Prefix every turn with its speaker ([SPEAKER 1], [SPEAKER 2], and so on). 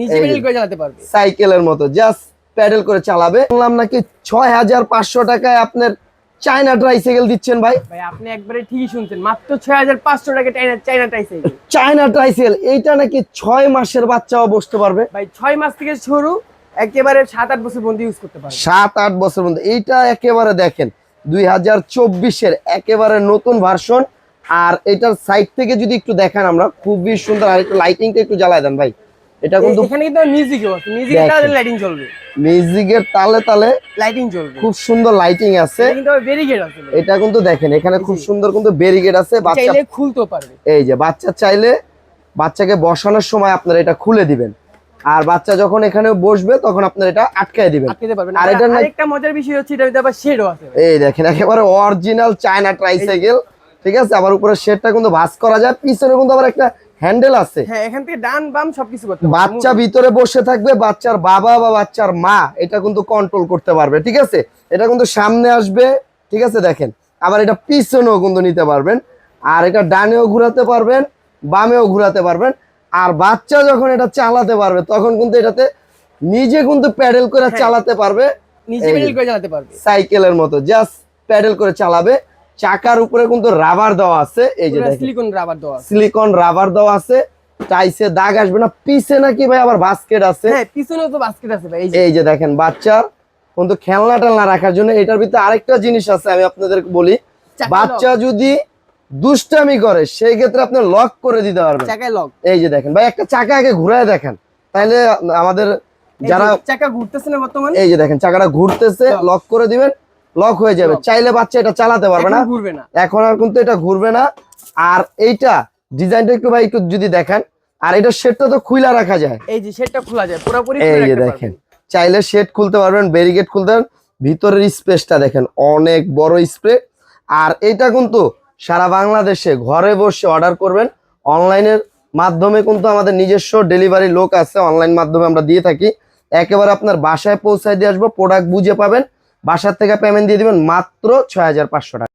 [SPEAKER 1] নিজে। প্যাডেল করে চালাতে পারবে।
[SPEAKER 2] সাইকেলের মতো জাস্ট প্যাডেল করে চালাবে। বললাম নাকি ছয় হাজার পাঁচশো টাকায় আপনার চায়না ট্রাইসাইকেল দিচ্ছেন ভাই?
[SPEAKER 1] ভাই আপনি একবারে ঠিকই শুনছেন। মাত্র ছয় হাজার পাঁচশো টাকা চাইনা চাইনা টাইসাইকেল
[SPEAKER 2] চায়না ট্রাইসাইকেল এইটা নাকি ছয় মাসের বাচ্চাও বসতে পারবে?
[SPEAKER 1] ভাই ছয় মাস থেকে শুরু একেবারে সাত আট বছর পর্যন্ত ইউজ করতে পারবে।
[SPEAKER 2] সাত আট বছর মধ্যে এইটা একেবারে দেখেন দুই হাজার চব্বিশের একেবারে নতুন ভার্সন আর এটার সাইড থেকে যদি একটু দেখেন আমরা খুবই সুন্দর আর একটু লাইটিংটা একটু জ্বালায় দেন ভাই। এটা কিন্তু
[SPEAKER 1] এখানে কিন্তু মিউজিকও আছে মিউজিকের। তাহলে লাইটিং চলবে।
[SPEAKER 2] মিউজিকের তালে তালে
[SPEAKER 1] লাইটিং চলবে।
[SPEAKER 2] খুব সুন্দর লাইটিং আছে।
[SPEAKER 1] কিন্তু ব্যারিকেড আছে।
[SPEAKER 2] এটা কিন্তু দেখেন এখানে খুব সুন্দর কিন্তু ব্যারিকেড আছে। বাচ্চা
[SPEAKER 1] চাইলে খুলতেও পারবে।
[SPEAKER 2] এই যে বাচ্চা চাইলে বাচ্চাকে বসানোর সময় আপনারা এটা খুলে দিবেন। আর বাচ্চা যখন এখানে বসবে তখন আপনারা এটা আটকায় দিবেন।
[SPEAKER 1] আটকে পারবেন।
[SPEAKER 2] আর এটা
[SPEAKER 1] আরেকটা মজার বিষয় হচ্ছে এটা আবার শেডও আছে।
[SPEAKER 2] এই দেখেন একেবারে অরিজিনাল চায়না ট্রাইসাইকেল ঠিক আছে? আবার উপরে শেডটা কিন্তু ভাঁজ করা যায়। পিছনে কিন্তু আবার একটা হ্যান্ডেল আছে।
[SPEAKER 1] হ্যাঁ এখান থেকে ডান বাম সবকিছু করতে পারবে।
[SPEAKER 2] বাচ্চা ভিতরে বসে থাকবে বাচ্চার বাবা বা বাচ্চার মা এটা কিন্তু কন্ট্রোল করতে পারবে ঠিক আছে? এটা কিন্তু সামনে আসবে ঠিক আছে দেখেন। আবার এটা পিছনেও কিন্তু নিতে পারবেন আর এটা ডানেও ঘুরাতে পারবেন বামেও ঘুরাতে পারবেন। আর বাচ্চা যখন এটা চালাতে পারবে তখন কিন্তু এটাতে নিজে কিন্তু প্যাডেল করে
[SPEAKER 1] হ্যাঁ।
[SPEAKER 2] চালাতে পারবে।
[SPEAKER 1] নিজে প্যাডেল করে চালাতে পারবে।
[SPEAKER 2] সাইকেলের মতো জাস্ট প্যাডেল করে চালাবে। চাকার উপরে কিন্তু রাবার দেওয়া আছে। এই যে
[SPEAKER 1] সিলিকন রাবার দেওয়া আছে।
[SPEAKER 2] সিলিকন রাবার দেওয়া আছে। টাইসে দাগ আসবে না। পিছে নাকি ভাই আবার বাস্কেট আছে।
[SPEAKER 1] হ্যাঁ পিছনেও তো বাস্কেট আছে ভাই এই যে।
[SPEAKER 2] দেখেন বাচ্চার কিন্তু খেলনা টেলনা রাখার জন্য এটার ভিতরে আরেকটা জিনিস আছে আমি আপনাদের বলি। বাচ্চা যদি দুষ্টামি করে সেই ক্ষেত্রে আপনি লক করে দিতে পারবেন।
[SPEAKER 1] চাকায় লক
[SPEAKER 2] এই যে দেখেন ভাই একটা চাকা আগে ঘুরায় দেখেন। তাহলে আমাদের যারা
[SPEAKER 1] চাকা ঘুরতেছে না বর্তমানে?
[SPEAKER 2] এই যে দেখেন চাকাটা ঘুরতেছে লক করে দিবেন। লক হয়ে যাবে। চাইলে বাচ্চা এটা চালাতে পারবে না।
[SPEAKER 1] ঘুরবে না।
[SPEAKER 2] এখন আর কিন্তু এটা ঘুরবে না। আর এইটা ডিজাইনটা একটু ভাই একটু যদি দেখেন। আর এটা শেডটা তো খুইলা রাখা যায়।
[SPEAKER 1] এই যে সেটটা খোলা যায় পুরোপুরি
[SPEAKER 2] এই যে দেখেন। চাইলে শেড খুলতে পারবেন ব্যারিকেড খুলতে পারবেন। ভিতরের স্পেসটা দেখেন অনেক বড় স্প্রে আর এটা কিন্তু সারা বাংলাদেশে ঘরে বসে অর্ডার করবেন। অনলাইনের মাধ্যমে কিন্তু আমাদের নিজস্ব ডেলিভারি লোক আছে। অনলাইন মাধ্যমে আমরা দিয়ে থাকি। একেবারে আপনার বাসায় পৌঁছায় দিয়ে আসব প্রোডাক্ট বুঝে পাবেন। বাসার থেকে পেমেন্ট দিয়ে দিবেন মাত্র ছয় হাজার পাঁচশো টাকা।